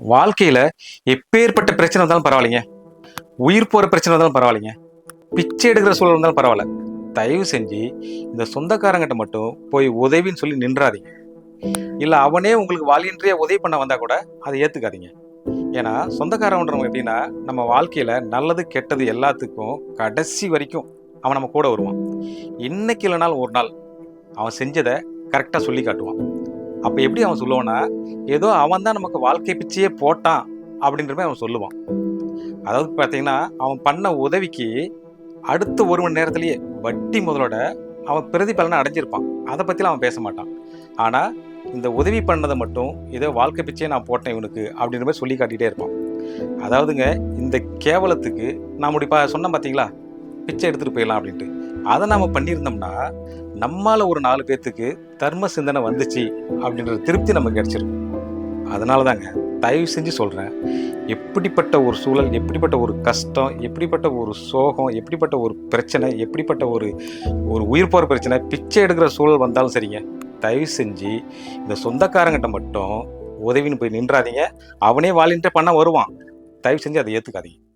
வாழ்க்கையில் எப்பேற்பட்ட பிரச்சனை இருந்தாலும் பரவாயில்லைங்க. உயிர் போகிற பிரச்சனை இருந்தாலும் பரவாயில்லைங்க. பிச்சை எடுக்கிற சூழல் இருந்தாலும் பரவாயில்ல. தயவு செஞ்சு இந்த சொந்தக்காரங்கிட்ட மட்டும் போய் உதவின்னு சொல்லி நின்றாதீங்க. இல்லை அவனே உங்களுக்கு வாலியன்றியா உதவி பண்ண வந்தால் கூட அதை ஏற்றுக்காதீங்க ஏன்னா சொந்தக்காரன்றவங்க எப்படின்னா நம்ம வாழ்க்கையில் நல்லது கெட்டது எல்லாத்துக்கும் கடைசி வரைக்கும் அவன் நம்ம கூட வருவான். இன்னைக்கு இல்லைனாலும் ஒரு நாள் அவன் செஞ்சதை கரெக்டாக சொல்லி காட்டுவான் அப்போ எப்படி அவன் சொல்லுவான்னா ஏதோ அவன் தான் நமக்கு வாழ்க்கை பிச்சையே போட்டான் அப்படின்ற மாதிரி அவன் சொல்லுவான். அதாவது பார்த்தீங்கன்னா அவன் பண்ண உதவிக்கு அடுத்த ஒரு மணி நேரத்துலேயே வட்டி முதலோட அவன் பிரதிபலனை அடைஞ்சிருப்பான். அதை பற்றிலாம் அவன் பேச மாட்டான். ஆனால் இந்த உதவி பண்ணதை மட்டும் ஏதோ வாழ்க்கை பிச்சையே நான் போட்டேன் இவனுக்கு அப்படின்ற மாதிரி சொல்லி காட்டிகிட்டே இருப்பான். அதாவதுங்க இந்த கேவலத்துக்கு நான் முடிப்பா பா சொன்னேன் பார்த்தீங்களா பிச்சை எடுத்துகிட்டு போயிடலாம் அப்படின்ட்டு. அதை நாம் பண்ணியிருந்தோம்னா நம்மால் ஒரு நாலு பேர்த்துக்கு தர்ம சிந்தனை வந்துச்சு அப்படின்ற திருப்தி நமக்கு கிடைச்சிருக்கு அதனால தாங்க தயவு செஞ்சு சொல்கிறேன் எப்படிப்பட்ட ஒரு சூழல் எப்படிப்பட்ட ஒரு கஷ்டம் எப்படிப்பட்ட ஒரு சோகம் எப்படிப்பட்ட ஒரு பிரச்சனை எப்படிப்பட்ட ஒரு ஒரு உயிர் போகிற பிரச்சனை பிச்சை எடுக்கிற சூழல் வந்தாலும் சரிங்க. தயவு செஞ்சு இந்த சொந்தக்காரங்கிட்ட மட்டும் உதவின்னு போய் நின்றாதீங்க. அவனே வாலின்ட்டு பண்ண வருவான். தயவு செஞ்சு அதை ஏற்றுக்காதீங்க